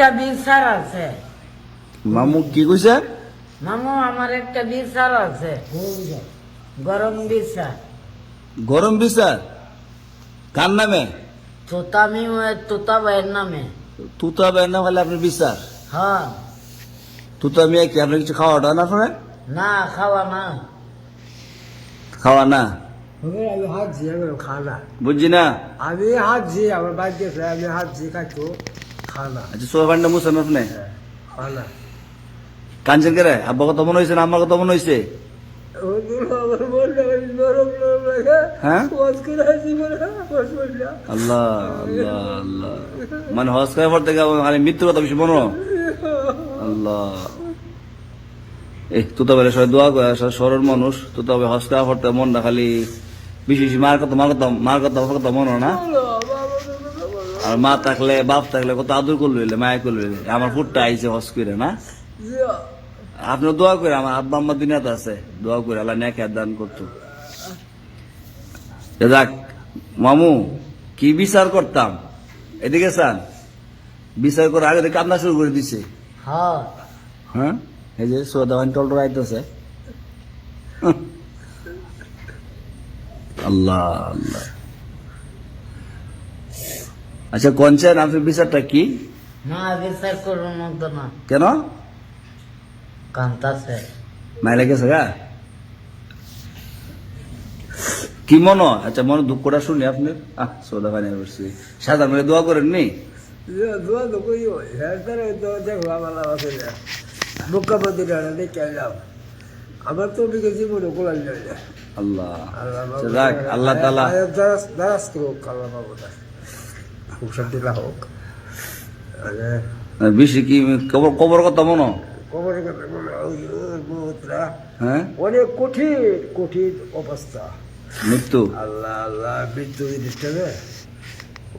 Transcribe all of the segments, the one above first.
একটা বিচার আছে। মামু কি কইছে? মামু আমার একটা বিচার আছে। গরম বিচার গরম বিচার কার নামে? তোতামি তোতা ভাইয়ের নামে। তুতা বের নাম হলে আপনার বিচার হ্যাঁ। তুতা মিয়া কি আপনার কিছু খাওয়া দাওয়া না শুনে না খাওয়া না। খাওয়া না? আমি হাত ঝি আমি খানা বুঝছি না। আমি হাত ঝি আমার বাড়িতে আমি হাত ঝি খাইতো। খানা। আচ্ছা সোয়াবান্ডা মুসেন আপনি খানা। কাঞ্চন করে আব্বা কত মনে হয়েছে না আমার কত মনে হয়েছে হ্যাঁ? আল্লাহ আল্লাহ আল্লাহ। মানে হজ করার পর থেকে মানে মৃত্যুর কথা বেশি মনো আল্লাহ। এই তুতা বেলে সবাই দোয়া করে সরল মানুষ হবে হজ করার পর মনটা খালি বেশি বেশি মার কথা মার কথা মার কথা মার কথা মনো না। আর মা থাকলে বাপ থাকলে কত আদর করল মায়া করল আমার ফুটটা আইছে হজ করে না? আপনি দোয়া করে আমার আব্বা আম্মা দুনিয়াতে আছে দোয়া করে আল্লাহ নেকে দান করতো। যাক মামু কি বিচার করতাম? এদিকে চান। বিচার করে আগে থেকে কান্না শুরু করে দিছে। হ্যাঁ। হ্যাঁ? এই যে আইতেছে আল্লাহ আল্লাহ। আচ্ছা কনছেন আপনার বিচারটা কি? না বিচার করুন মতো না। কেন? কান্তাছে। মাইলে গেছে গা? কি মনে? আচ্ছা মনে দুঃখটা শুনি আপনি আহ সোদা পানি বসছি সাদা করে দোয়া করেন নি দোয়া তো কই হ্যাঁ তো দেখো আমার আছে বুকা বদি ডানা দেখে এলাম আমার তো ওদিকে জীবনে গোলাল যায়। আল্লাহ। আল্লাহ আচ্ছা, আল্লাহ তালা দারাস দারাস করুক আল্লাহ বাবু শান্তি হোক। মানে বেশি কি কবর কবর কথা মনো কবরের কথা বহুতরা হ্যাঁ? অনেক কঠিন কঠিন অবস্থা। মৃত্যু? আল্লাহ আল্লাহ মৃত্যু জিনিসটা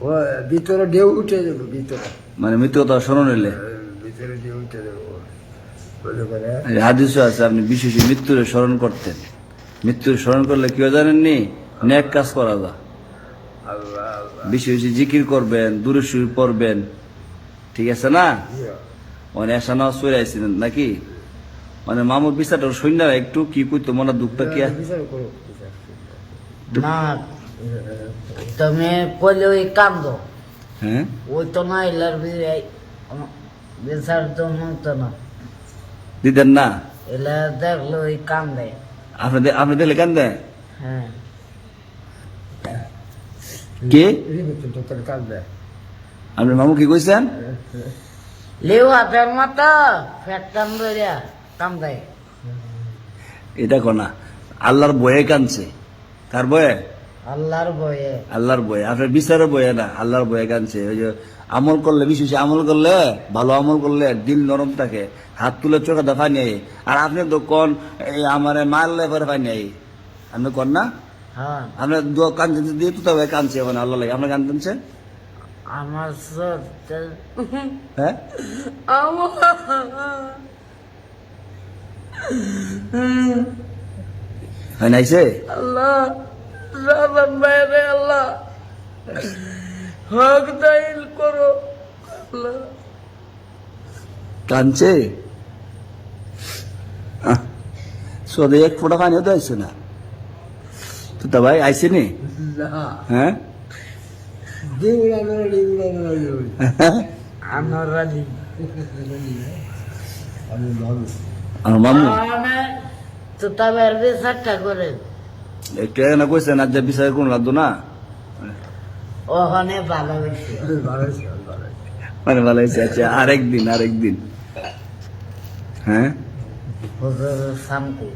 ও ভিতরে ঢেউ উঠে যাবে ভিতরে। মানে মৃত্যু কথা শোনো নিলে। ভিতরে ঢেউ উঠে যাবে। বলে করে হাদিস আছে আপনি বিশেষ মৃত্যুর স্মরণ করতেন। মৃত্যুর স্মরণ করলে কেউ জানেননি? ন্যাক কাজ করা যায়। বেশি বেশি জিকির করবেন দূরে সুর পড়বেন। ঠিক আছে না? মানে এসা নামাজ পড়ে আইছিলেন নাকি? মানে মামুর বিচারটা সৈন্য একটু কি করতো মনে দুঃখটা কি? না তুমি কইলে ওই কান্দ হ্যাঁ? ওই তো না এলার বিচার তো মতো না। দিতেন না? এলা দেখলে ওই কান্দে আপনি দে- আপনি দেখলে কেন দেন হ্যাঁ। কে? রিভিউ তো তোর কাঁদবে আপনি মামু কি কইছেন? লেউ হাতের মতো ফ্যাক্টাম ধরিয়া কান্দে এটা কোনা আল্লাহর বয়ে কানছে কার বয়ে আল্লাহর বয়ে আল্লাহর বয়ে আপনার বিচারের বয়ে না আল্লাহর বয়ে কানছে ওই যে আমল করলে বিশেষ আমল করলে ভালো আমল করলে দিল নরম থাকে হাত তুলে চোখে দেখা নেই। আর আপনি তো কোন এই আমার মারলে পরে পাই নেই। আপনি কন না? হ্যাঁ। আপনার দোয়া কানছেন দিয়ে তো তবে কানছে ওখানে আল্লাহ লাগে। আপনার কানতেছে আমার সত্যি হ্যাঁ? হয় নাইছে আল্লাহ রাবান বাইরে আল্লাহ। হক দাইল করো। আল্লাহ। কানছে সোদে এক ফোটা পানিও তো না। তো তা ভাই আইছে নি? না। হ্যাঁ? দিউলা না দিউলা না আমার রাজি আমি ভালো আমার মামু? মানে তো তবে বিচারটা করে একটু এখানে কইছেন আর যে বিচার কোন লাগতো না? ওখানে ভালো হয়েছে। ভালো আছে ভালো আছে মানে ভালো হয়েছে আচ্ছা আরেকদিন আরেকদিন হ্যাঁ? শান্তি